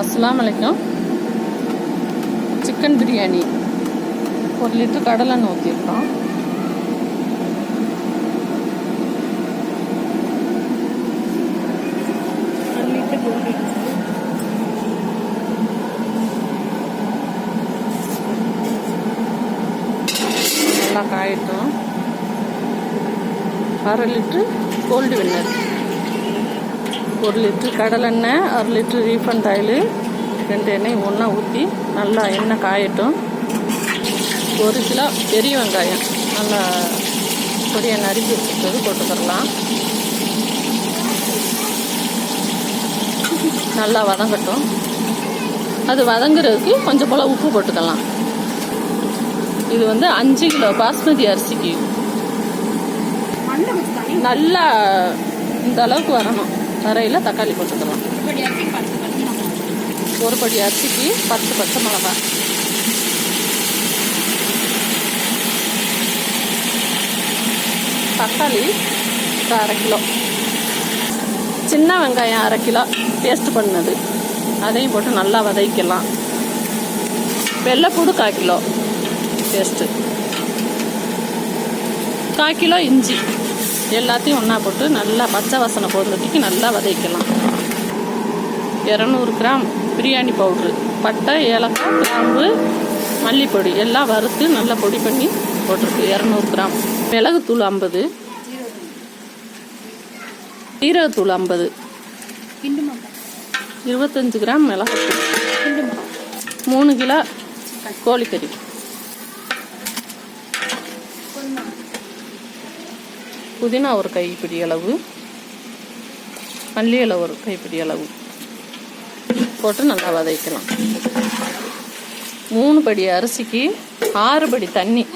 அஸ்ஸலாமு அலைக்கும். சிக்கன் பிரியாணி. ஒரு லிட்டர் கடலெண்ணெய் ஊற்றிருக்கோம் நல்லா காயட்டும். அரை லிட்ரு கோல்டு வின்னர் ஒரு லிட்ரு கடலெண்ணெய் அரை லிட்ரு ரீஃபண்ட் ஆயிலு ரெண்டு எண்ணெய் ஒன்றா ஊற்றி நல்லா எண்ணெய் காயட்டும். ஒரு கிலோ பெரிய வெங்காயம். நல்லா பொடியை நறுக்கி வச்சுக்கிறது போட்டுக்கிறலாம் நல்லா வதங்கட்டும். அது வதங்குறதுக்கு கொஞ்சம் போல் உப்பு போட்டுக்கலாம். இது வந்து அஞ்சு கிலோ பாஸ்மதி அரிசிக்கு. நல்லா இந்த அளவுக்கு வரணும். வரையில் தக்காளி போட்டுக்கலாம் ஒரு படி அரிசிக்கு பத்து பச்சை மிளகாய் தக்காளி ஒரு அரை கிலோ. சின்ன வெங்காயம் அரை கிலோ பேஸ்ட் பண்ணது. அதையும் போட்டு நல்லா வதக்கலாம் வெள்ளைப்பூடு கால் கிலோ பேஸ்ட்டு கால் கிலோ இஞ்சி. எல்லாத்தையும் ஒன்றா போட்டு நல்லா பச்சை வாசனை போகிறதுக்கு நல்லா வதக்கலாம். இரநூறு கிராம் பிரியாணி பவுட்ரு பட்டை ஏலக்காய் கிராம்பு மல்லிப்பொடி எல்லாம் வறுத்து நல்லா பொடி பண்ணி போட்டிருக்கு. இரநூறு கிராம். மிளகுத்தூள் ஐம்பது. ஜீரகத்தூள் ஐம்பது. இருபத்தஞ்சு கிராம் மிளகாத்தூள். மூணு கிலோ கோழிக்கறி. புதினா ஒரு கைப்பிடி அளவு. மல்லி இலை ஒரு கைப்பிடி அளவு. போட்டு நல்லா வதக்கலாம். மூணு படி அரிசிக்கு ஆறு படி தண்ணி.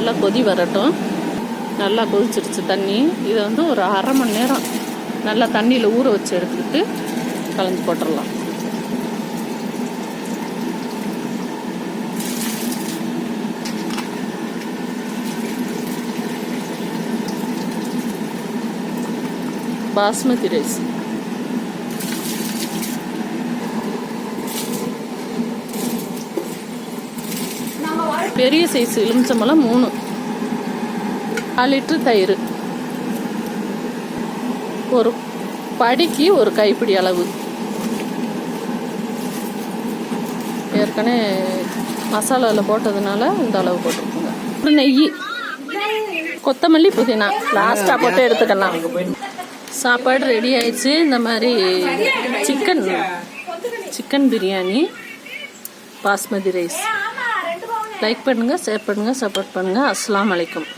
நல்லா கொதி வரட்டும். நல்லா கொதிச்சிருச்சு தண்ணி. இதை வந்து ஒரு அரை மணி நேரம் நல்லா தண்ணியில் ஊற வச்சு எடுத்துக்கிட்டு கலந்து போட்டுடலாம் பாஸ்மதி ரைஸ். பெரிய சைஸ் எலுமிச்சம்பழம் மூணு. கால் லிட்ரு தயிர். ஒரு படிக்கு ஒரு கைப்பிடி அளவு. ஏற்கனவே மசாலாவில் போட்டதுனால இந்த அளவு போட்டுருக்குங்க. நெய். கொத்தமல்லி புதினா. லாஸ்ட்டாக போட்டு எடுத்துக்கலாம். சாப்பாடு ரெடி ஆயிடுச்சு. இந்த மாதிரி chicken chicken biryani basmati rice like பண்ணுங்கள் ஷேர் பண்ணுங்கள் சப்போர்ட் பண்ணுங்கள் அஸ்லாம் வலைக்கம்